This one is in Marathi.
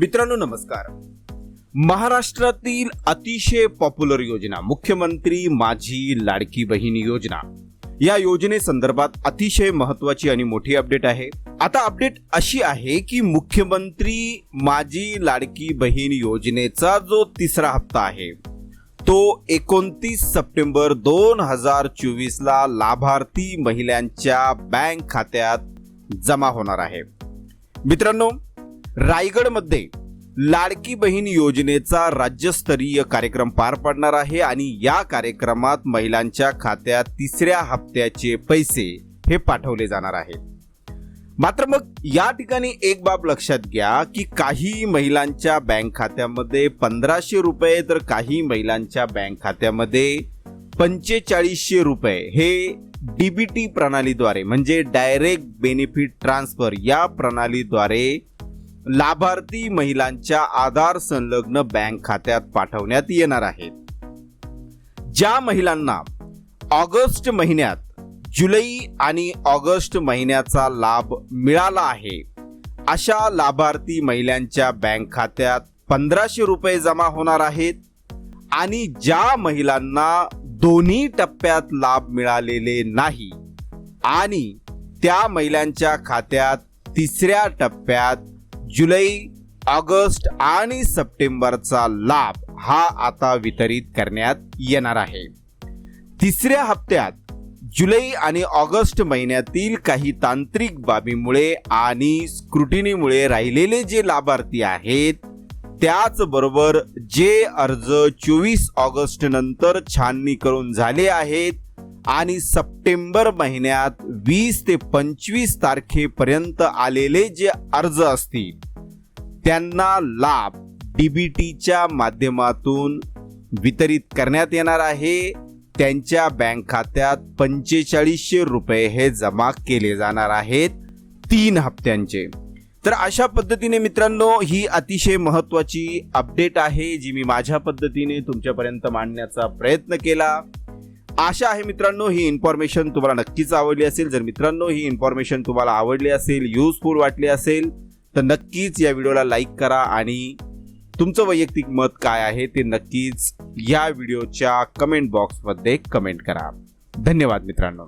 मित्रांनो नमस्कार. महाराष्ट्रातील अतिशय पॉप्युलर योजना मुख्यमंत्री माझी लाडकी बहीण योजना. या योजनेसंदर्भात अतिशय महत्वाची आणि मोठी अपडेट आहे. आता अपडेट अशी आहे की मुख्यमंत्री माझी लाडकी बहीण योजनेचा जो तिसरा हप्ता आहे तो एकोणतीस सप्टेंबर दोन हजार चोवीसला लाभार्थी महिलांच्या बँक खात्यात जमा होणार आहे. मित्रांनो रायगडमध्ये लाडकी बहीण योजनेचा राज्यस्तरीय कार्यक्रम पार पडणार आहे आणि या कार्यक्रमात महिलांच्या खात्यात तिसऱ्या हप्त्याचे पैसे हे पाठवले जाणार आहेत. मात्र मग या ठिकाणी एक बाब लक्षात घ्या की काही महिलांच्या बँक खात्यामध्ये पंधराशे रुपये तर काही महिलांच्या बँक खात्यामध्ये पंचेचाळीसशे रुपये हे डीबीटी प्रणालीद्वारे म्हणजे डायरेक्ट बेनिफिट ट्रान्सफर या प्रणालीद्वारे लाभार्थी महिलांच्या आधार संलग्न बँक खात्यात पाठवण्यात येणार आहेत. ज्या महिलांना ऑगस्ट महिन्यात जुलै आणि ऑगस्ट महिन्याचा लाभ मिळाला आहे अशा लाभार्थी महिलांच्या बँक खात्यात पंधराशे रुपये जमा होणार आहेत आणि ज्या महिलांना दोन्ही टप्प्यात लाभ मिळालेले नाही आणि त्या महिलांच्या खात्यात तिसऱ्या टप्प्यात जुलै ऑगस्ट आणि सप्टेंबरचा लाभ हा आता वितरित करण्यात येणार आहे. तिसऱ्या हप्त्यात जुलै आणि ऑगस्ट महिन्यातील काही तांत्रिक बाबीमुळे आणि स्क्रुटिनीमुळे राहिलेले जे लाभार्थी आहेत त्याचबरोबर जे अर्ज चोवीस ऑगस्ट नंतर छाननी करून झाले आहेत आणि सप्टेंबर महिन्यात वीस ते पंचवीस तारखेपर्यंत आलेले जे अर्ज असतील त्यांना लाभ डीबीटीच्या माध्यमातून वितरित करण्यात येणार आहे. त्यांच्या बँक खात्यात पंचेचाळीसशे रुपये हे जमा केले जाणार आहेत तीन हप्त्यांचे. तर अशा पद्धतीने मित्रांनो ही अतिशय महत्वाची अपडेट आहे जी मी माझ्या पद्धतीने तुमच्यापर्यंत मांडण्याचा प्रयत्न केला. आशा आहे मित्रांनो ही इन्फॉर्मेशन तुम्हाला नक्कीच आवडली असेल. जर मित्रांनो ही इन्फॉर्मेशन तुम्हाला आवडली असेल युजफुल वाटली असेल तर नक्कीच या व्हिडिओला लाईक करा आणि तुमचं वैयक्तिक मत काय आहे ते नक्कीच या व्हिडिओच्या कमेंट बॉक्समध्ये कमेंट करा. धन्यवाद मित्रांनो.